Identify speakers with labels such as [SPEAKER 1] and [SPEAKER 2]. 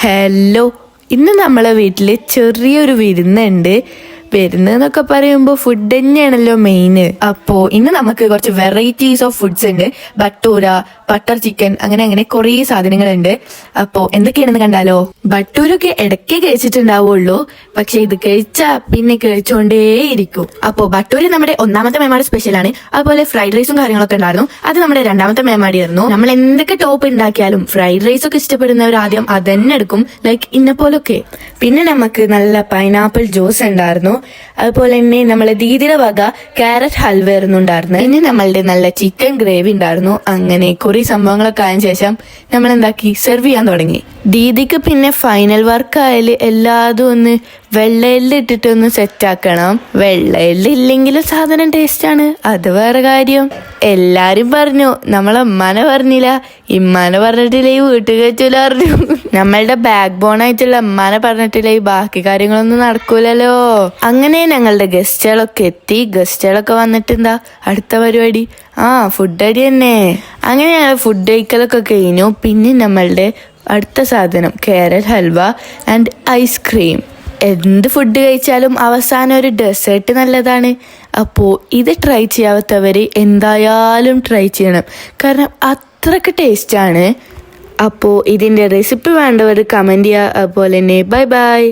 [SPEAKER 1] Hello ഇന്ന് നമ്മളെ വീട്ടിൽ ചെറിയൊരു വിരുന്നുണ്ട്. വിരുന്ന് പറയുമ്പോ പറയുമ്പോൾ ഫുഡ് തന്നെയാണല്ലോ മെയിൻ അപ്പോ ഇന്ന് നമുക്ക് കുറച്ച് വെറൈറ്റീസ് ഓഫ് ഫുഡ്സ് ഉണ്ട്. ബട്ടൂര ബട്ടർ ചിക്കൻ അങ്ങനെ അങ്ങനെ കുറേ സാധനങ്ങളുണ്ട്. അപ്പോ എന്തൊക്കെയാണെന്ന് കണ്ടാലോ? ബട്ടൂരൊക്കെ ഇടയ്ക്ക് കഴിച്ചിട്ടുണ്ടാവുള്ളൂ. പക്ഷെ ഇത് കഴിച്ചാ പിന്നെ കഴിച്ചുകൊണ്ടേയിരിക്കും അപ്പോ ബട്ടൂര് നമ്മുടെ ഒന്നാമത്തെ മേമാട് സ്പെഷ്യൽ ആണ്. അതുപോലെ ഫ്രൈഡ് റൈസും കാര്യങ്ങളൊക്കെ ഉണ്ടായിരുന്നു. അത് നമ്മുടെ രണ്ടാമത്തെ മേമാടിയായിരുന്നു. നമ്മൾ എന്തൊക്കെ ടോപ്പ് ഉണ്ടാക്കിയാലും ഫ്രൈഡ് റൈസ് ഒക്കെ ഇഷ്ടപ്പെടുന്നവർ ആദ്യം അതന്നെ എടുക്കും. ലൈക്ക് ഇന്ന പോലൊക്കെ പിന്നെ നമുക്ക് നല്ല പൈനാപ്പിൾ ജ്യൂസ് ഉണ്ടായിരുന്നു. അതുപോലെ തന്നെ നമ്മളെ ദീദിയുടെ വക ക്യാരറ്റ് ഹൽവ ആയിരുന്നു ഉണ്ടായിരുന്നു. പിന്നെ നമ്മളുടെ നല്ല ചിക്കൻ ഗ്രേവി ഉണ്ടായിരുന്നു. അങ്ങനെ കുറെ സംഭവങ്ങളൊക്കെ ആയതിനു ശേഷം നമ്മൾ എന്താക്കി സെർവ് ചെയ്യാൻ തുടങ്ങി. ദീദിക്ക് പിന്നെ ഫൈനൽ വർക്ക് ആയാൽ എല്ലാതും ഒന്ന് വെള്ളയിൽ ഇട്ടിട്ട് ഒന്ന് സെറ്റ് ആക്കണം. വെള്ളയിൽ ഇല്ലെങ്കിലും സാധനം ടേസ്റ്റ് ആണ്. അത് വേറെ കാര്യം. എല്ലാരും പറഞ്ഞു നമ്മളെ ഉമ്മാനെ പറഞ്ഞില്ല. ഇമ്മാനെ പറഞ്ഞിട്ടില്ല ഈ വീട്ടിൽ വെച്ചില്ല പറഞ്ഞു നമ്മളുടെ ബാക്ക് ബോൺ ആയിട്ടുള്ള ഉമ്മാനെ പറഞ്ഞിട്ടില്ല ഈ ബാക്കി കാര്യങ്ങളൊന്നും നടക്കൂലല്ലോ. അങ്ങനെ ഞങ്ങളുടെ ഗസ്റ്റുകളൊക്കെ എത്തി. ഗസ്റ്റുകളൊക്കെ വന്നിട്ട് എന്താ അടുത്ത പരിപാടി? ആ ഫുഡ് അടി തന്നെ. അങ്ങനെ ഞങ്ങൾ ഫുഡ് കഴിക്കലൊക്കെ കഴിഞ്ഞു. പിന്നെ നമ്മളുടെ അടുത്ത സാധനം carrot halwa and ice cream എന്ത് ഫുഡ് കഴിച്ചാലും അവസാനം ഒരു ഡെസേർട്ട് നല്ലതാണ്. അപ്പോൾ ഇത് ട്രൈ ചെയ്യാത്തവർ എന്തായാലും ട്രൈ ചെയ്യണം. കാരണം അത്രയ്ക്ക് ടേസ്റ്റാണ് അപ്പോൾ ഇതിന്റെ റെസിപ്പി വേണ്ടവർ കമന്റ് ചെയ്യുക. അതുപോലെ തന്നെ ബൈ ബൈ